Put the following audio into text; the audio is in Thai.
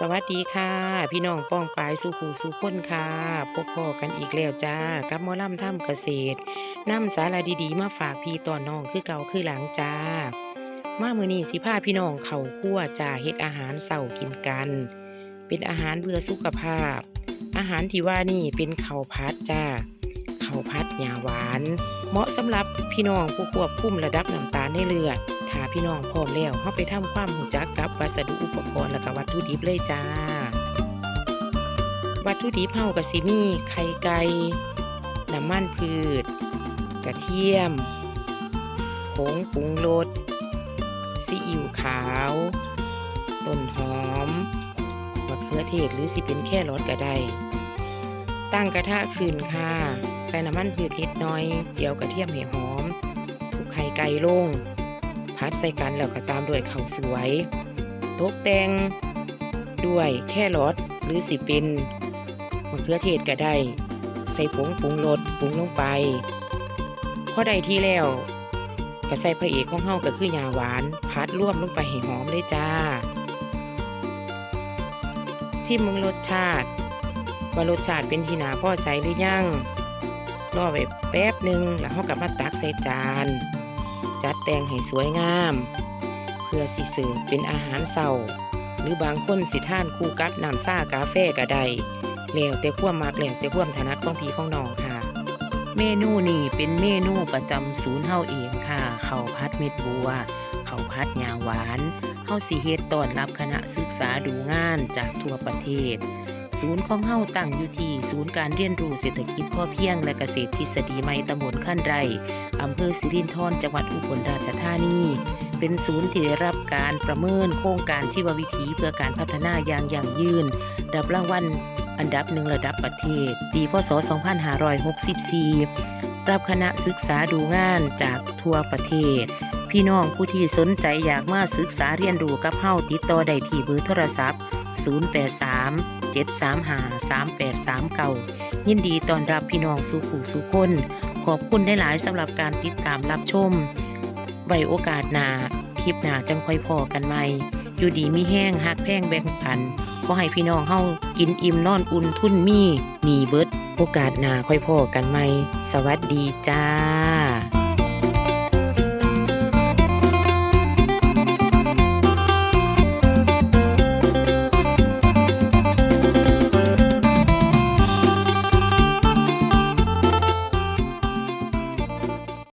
สวัสดีค่ะ พี่น้องป้องปลายสุขูสุคนค่ะพบพอกันอีกแล้วจ้ากับมอลำถ้ำเกษตรนำสาระดีๆ มาฝากพี่ต่อนน้องคือเก่าคือหลังจ้า มามือนี้สิพาพี่น้องเขาคั่วจ้าเฮ็ดอาหารเสากินกัน เป็นอาหารเพื่อสุขภาพ อาหารที่ว่านี่เป็นข้าวพัดจ้าข้าวพัดหยาหวาน เหมาะสำหรับพี่น้องผู้ควบคุมระดับน้ำตาลในเลือด ถ้าพี่น้องพร้อมแล้วเข้าไปทำความหูจักกับวัสดุอุปกรณ์และก็วัตถุดิบเลยจ้า วัตถุดิบเฮาก็สิมีไข่ไก่น้ำมันพืช กระเทียมผงปรุงรสซีอิ๊วขาวต้นหอมมะเขือเทศหรือสิเป็นแค่รสก็ได้ตั้งกระทะขึ้นค่ะ ใส่น้ำมันพืชนิดน่อย เจียวกระเทียมให้หอมทุกไข่ไก่ลงัดใส่กันแล้วก็ตามด้วยข้าวสวย ตกแต่งด้วยแค่รสหรือสิเป็นมะเขือเทศก็ได้ ใส่ผงปรุงรสปรุงลงไปพอได้ที่แล้วก็ใส่พระเอกของเฮาก็คือยาหวานพัดร่วมลงไปให้หอมเลยจ้าชิมมึงรสชาติ ว่ารสชาติเป็นที่นาพอใจหรือยังรอไว้แป๊บหนึ่งแล้วเฮากลับมาตักใส่จาน จัดแต่งให้สวยงาม เพื่อสิเสิร์ฟเป็นอาหารเสาหรือบางคนสิท่านคู่กับน้ำซ่ากาแฟก็ได้แล้วแต่ความมักแล้วแต่ความถนัดของพี่ของน้องค่ะ เมนูนี้เป็นเมนูประจำศูนย์เฮาเองค่ะข้าวพัดเม็ดบัวข้าวพัดยาหวานเฮาสิเฮ็ดต้อนรับคณะศึกษาดูงานจากทั่วประเทศ ศูนย์ของเฮาตั้งอยู่ที่ศูนย์การเรียนรู้เศรษฐกิจพอเพียง และเกษตรทฤษฎีใหม่ตำบลขั้นไรอำเภอสิรินธรจังหวัดอุบลราชธานีเป็นศูนย์ที่ได้รับการประเมินโครงการชีววิถีเพื่อการพัฒนาอย่างยั่งยืนรับรางวัลอันดับหนึ่งระดับประเทศ ปีพศ 2564 รับคณะศึกษาดูงานจากทั่วประเทศ พี่น้องผู้ที่สนใจอยากมาศึกษาเรียนรู้กับเฮาติดต่อได้ที่เบอร์โทรศัพท์ 083 735 3839 ยินดีต้อนรับพี่น้องสู่ผู้สู่คน ขอบคุณได้หลายสำหรับการติดตามรับชม ไว้โอกาสหนาคลิปหนาจังค่อยพอกันใหม่ อยู่ดีมีแห้งหักแพงแบ่งปันขอให้พี่น้องเฮากินอิ่มนอนอุ่นทุ่นมีหนีเบิด โอกาสหนาค่อยพอกันใหม่ สวัสดีจ้า